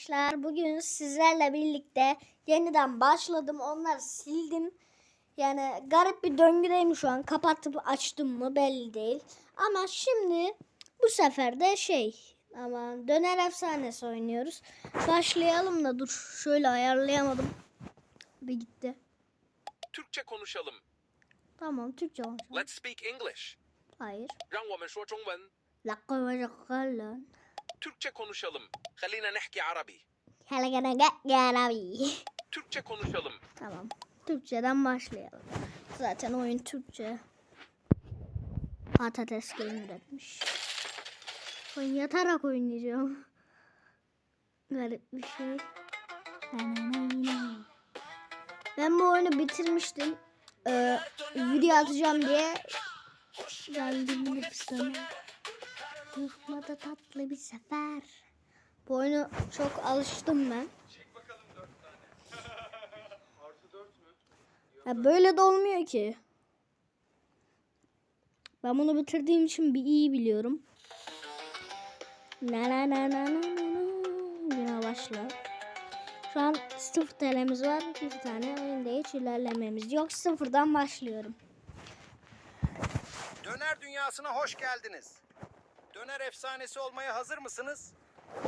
Arkadaşlar bugün sizlerle birlikte yeniden başladım. Onları sildim. Yani garip bir döngüdeyim şu an. Kapatıp açtım mı belli değil. Ama şimdi bu sefer de şey ama döner efsanesi oynuyoruz. Başlayalım da dur şöyle ayarlayamadım. Bir gitti. Türkçe konuşalım. Tamam Türkçe konuşalım. Let's speak English. Hayır. 让我们说中文。 Lakka Türkçe konuşalım. Halina nehki Arabi. Arabi. Türkçe konuşalım. Tamam. Türkçeden başlayalım. Zaten oyun Türkçe. Patates game üretmiş. Ben yatarak oynayacağım. Garip bir şey. Ben bu oyunu bitirmiştim. Ee, video atacağım diye geldim nefesime. Yıkmadı tatlı bir sefer. Bu oyunu çok alıştım ben. Ya böyle de olmuyor ki. Ben bunu bitirdiğim için bir iyi biliyorum. Na na na na na na na. Yine başla. Şu an sıfır TL'miz var. Bir tane oyunda hiç ilerlememiz yok. Sıfırdan başlıyorum. Döner dünyasına hoş geldiniz. Döner efsanesi olmaya hazır mısınız?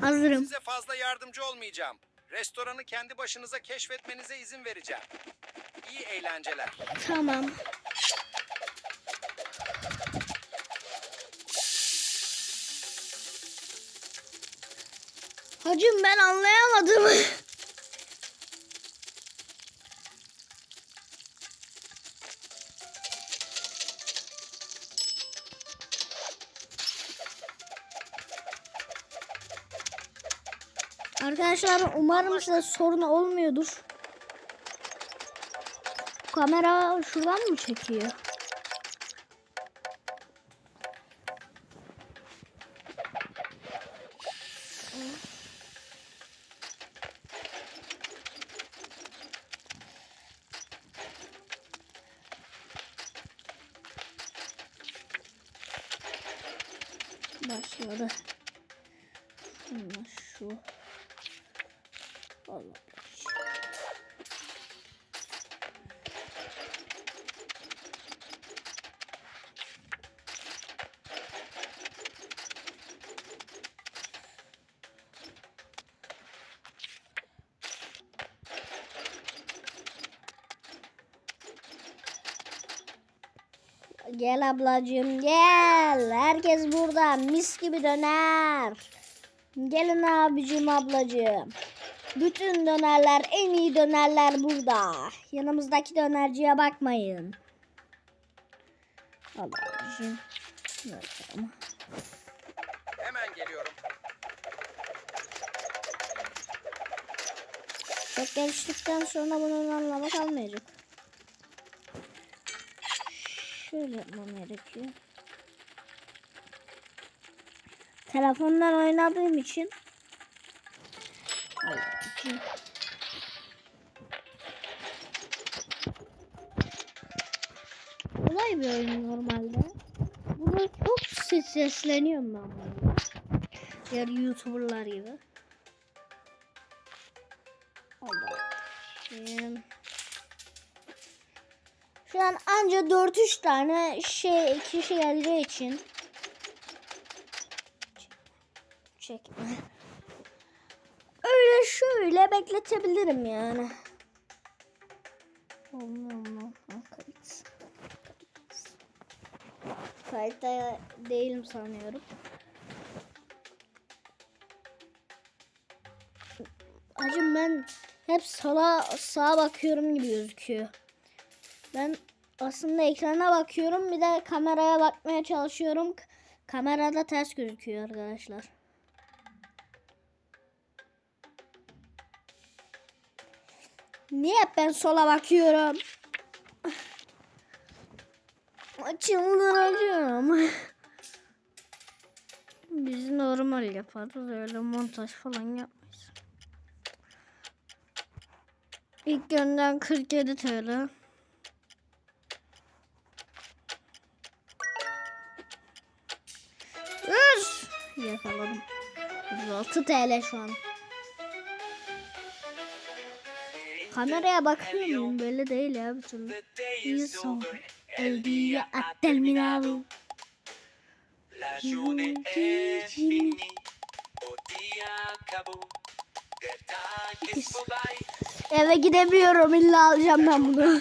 Hazırım. Size fazla yardımcı olmayacağım. Restoranı kendi başınıza keşfetmenize izin vereceğim. İyi eğlenceler. Tamam. Hacım ben anlayamadım. Arkadaşlar umarım size sorun olmuyordur. Kamera şuradan mı çekiyor? Başladı. Şunlar şu. Gel ablacığım gel. Herkes burada. Mis gibi döner. Gelin abicim ablacığım. Bütün dönerler en iyi dönerler burada. Yanımızdaki dönerciye bakmayın. Tamam. Hemen geliyorum. Çok geliştikten sonra bunun anlamı kalmayacak. Şöyle yapmam gerekiyor. Telefondan oynadığım için Allah'ım. Kolay bir oyun normalde. Burada çok sesleniyorum ben bunu. Diğer YouTuber'lar gibi. Allah'ım. Şu an anca 4-3 tane şey kişi geldiği için çekme. Öyle şöyle bekletebilirim yani. Olmuyor mu? Kayıt. Kayıtta değilim sanıyorum. Hacım ben hep sola sağa bakıyorum gibi gözüküyor. Ben aslında ekrana bakıyorum bir de kameraya bakmaya çalışıyorum. Kamerada ters gözüküyor arkadaşlar. Niye ben sola bakıyorum? Çıldıracağım. Biz normal yaparız öyle montaj falan yapmayız. İlk günden 47 TL. Üf! Yakaladım. 106 TL şu an. Kameraya bakıyor muyum? Belli değil ya bir türlü. Io sono el dia a terminato. La giornata è finita, o dia acabou. Der Tag ist vorbei, Eve gidemiyorum illa alacağım ben bunu.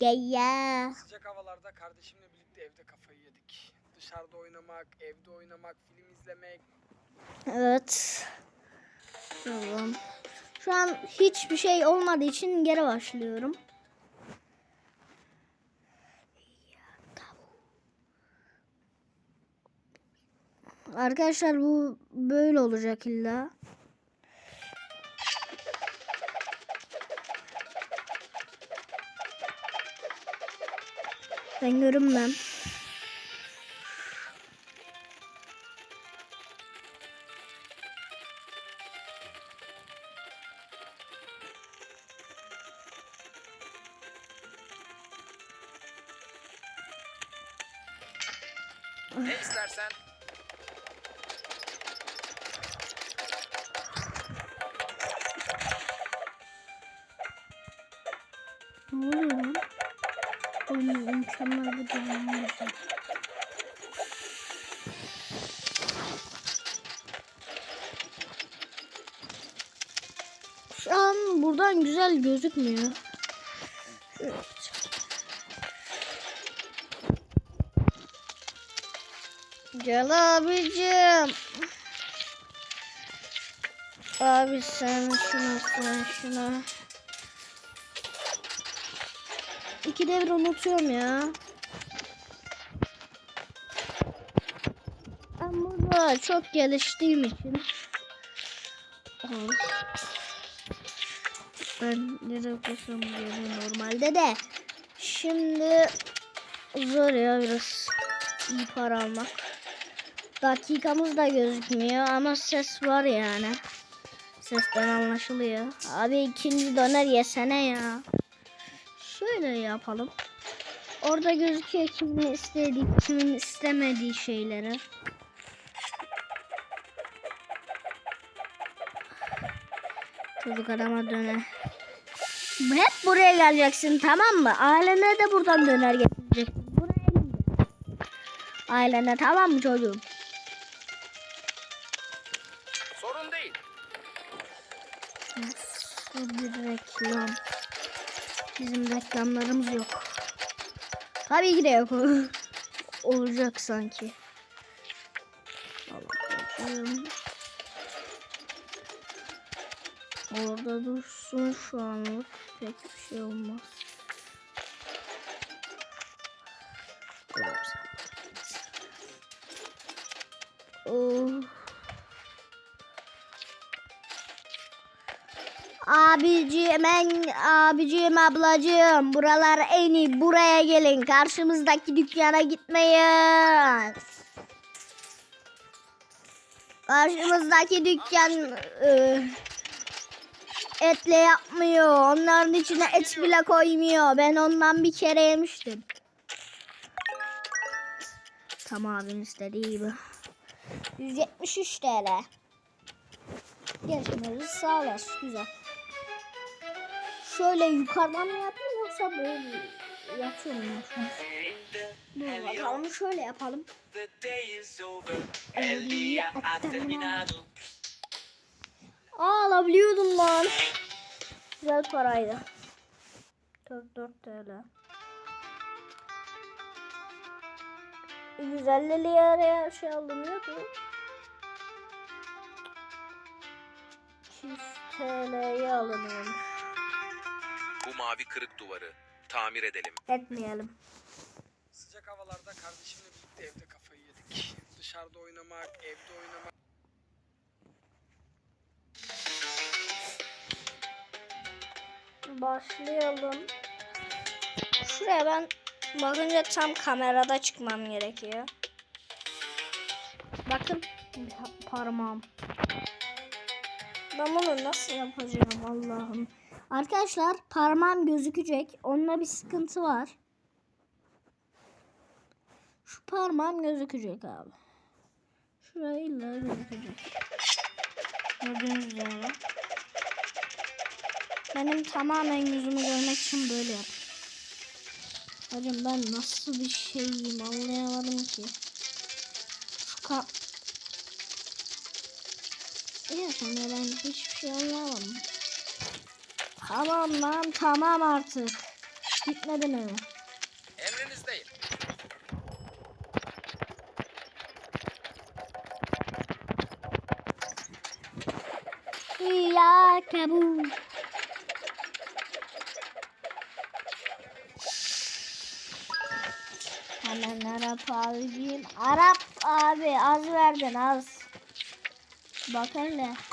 gaya. Sıcak havalarda kardeşimle birlikte evde kafayı yedik. Dışarıda oynamak, evde oynamak, film izlemek. Evet. Tamam. Şu an hiçbir şey olmadığı için geri başlıyorum. Arkadaşlar bu böyle olacak illa. Ben görünmem. Ne istersen? Ne oluyor lan? Oğlum mükemmel bir durum olacak. Şu an buradan güzel gözükmüyor. Gel abicim. Abi sen şunu sen şunu. İki devre unutuyorum ya. Ben burada çok geliştiğim için. Ben nereye koşuyorum diyorum normalde de. Şimdi zor ya biraz iyi para almak. Dakikamız da gözükmüyor ama ses var yani. Sesten anlaşılıyor. Abi ikinci döner yesene ya. Şöyle yapalım. Orada gözüküyor kimin istediği, kimin istemediği şeyleri. Çocuk adama döner. Hep buraya geleceksin tamam mı? Ailene de buradan döner getireceksin. Buraya. Ailene tamam mı çocuğum? Nasıl bir reklam? Bizim reklamlarımız yok. Tabii ki de yok. Olacak sanki. Orada dursun şu anlık. Pek bir şey olmaz. Abicim ben abicim ablacığım buralar en iyi buraya gelin karşımızdaki dükkana gitmeyin. Karşımızdaki dükkan e, etle yapmıyor. Onların içine et bile koymuyor. Ben ondan bir kere yemiştim. Tam abinin istediği gibi. 173 TL. Geçmemiz sağlar. Güzel. Şöyle yukarıdan mı yapayım yoksa böyle yatıyorum ya şu an. Bakalım şöyle yapalım. The day is over, el dia ha terminado. Aa alabiliyordum lan. Güzel paraydı. 44 TL. 150 liraya şey alınıyor mu? 200 TL'ye alınıyormuş. Bu mavi kırık duvarı tamir edelim. Etmeyelim. Sıcak havalarda kardeşimle birlikte evde kafayı yedik. Dışarıda oynamak, evde oynamak. Başlayalım. Şuraya ben bakınca tam kamerada çıkmam gerekiyor. Bakın parmağım. Ben bunu nasıl yapacağım Allah'ım. Arkadaşlar parmağım gözükecek. Onunla bir sıkıntı var. Şu parmağım gözükecek abi. Şurayı illa gözükecek. Gördüğünüz üzere. Benim tamamen yüzümü görmek için böyle yap. Hocam ben nasıl bir şeyim anlayamadım ki. Şu ka... Ya sonra ben hiçbir şey anlayamadım. Tamam lan tamam artık. Gitmedin mi? Emrinizdeyim. Ya kabul. Hemen Arap abicim. Arap abi az verdin az. Bak hele.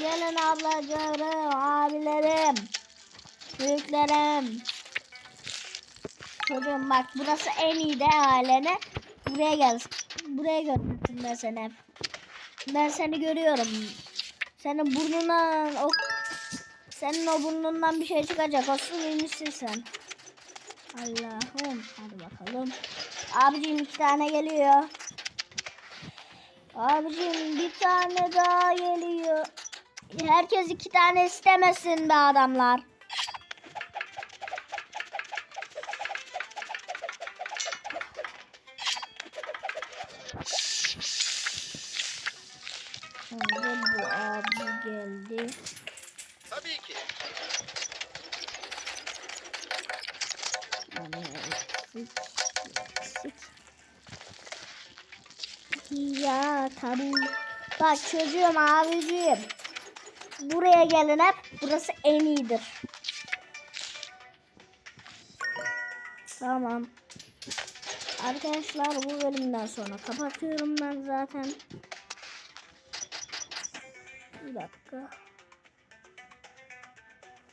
Gelin ablacığım, abilerim, büyüklerim. Çocuğum bak burası en iyi de ailene. Buraya gel. Buraya götürsün ben seni. Ben seni görüyorum. Senin burnundan o senin o burnundan bir şey çıkacak. Asıl iyiymişsin sen. Allah'ım. Hadi bakalım. Abicim iki tane geliyor. Abicim bir tane daha geliyor. Herkes iki tane istemesin be adamlar. Şimdi bu abi geldi. Tabii ki. Yani eksik, eksik. Ya tabii. Bak çocuğum abicim. Buraya gelin hep. Burası en iyidir. Tamam. Arkadaşlar bu bölümden sonra kapatıyorum ben zaten. Bir dakika.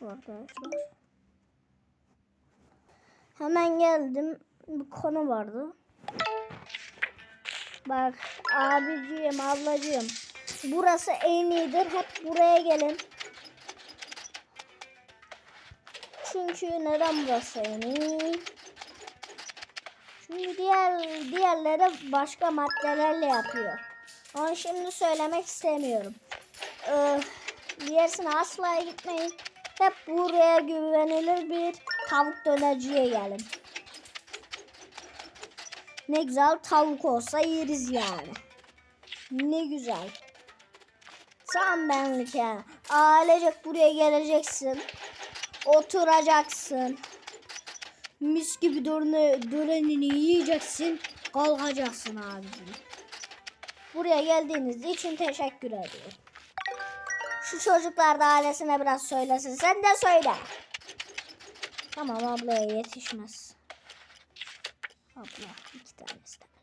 Arkadaşlar. Hemen geldim. Bir konu vardı. Bak abicim ablacığım. Burası en iyidir. Hep buraya gelin. Çünkü neden burası en iyi? Çünkü diğer diğerleri başka maddelerle yapıyor. Onu şimdi söylemek istemiyorum. Ee, asla gitmeyin. Hep buraya güvenilir bir tavuk dönerciye gelin. Ne güzel tavuk olsa yeriz yani. Ne güzel. Tam benlik yani. Ailecek buraya geleceksin. Oturacaksın. Mis gibi dörne, dörenini yiyeceksin. Kalkacaksın abicim. Buraya geldiğiniz için teşekkür ediyorum. Şu çocuklar da ailesine biraz söylesin. Sen de söyle. Tamam ablaya yetişmez. Abla iki tane istemem.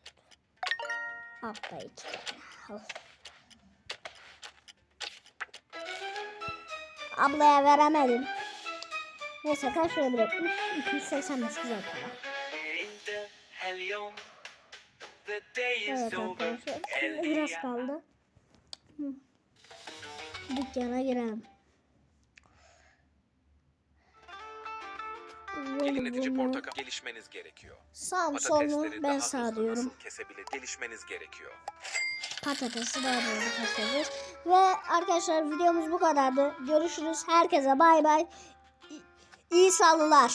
Abla iki tane. Al. Ablaya veremedim. Neyse kaç lira bırakmış? 285 güzel para. Evet arkadaşlar. Biraz kaldı. Hı. Dükkana girelim. Yeniletici portakal gelişmeniz gerekiyor. Sağ mı sol mu? Ben sağ diyorum. Kesebilir. Gelişmeniz gerekiyor. Patatesi daha doğru keseceğiz. Ve arkadaşlar videomuz bu kadardı. Görüşürüz. Herkese bay bay. İyi salılar.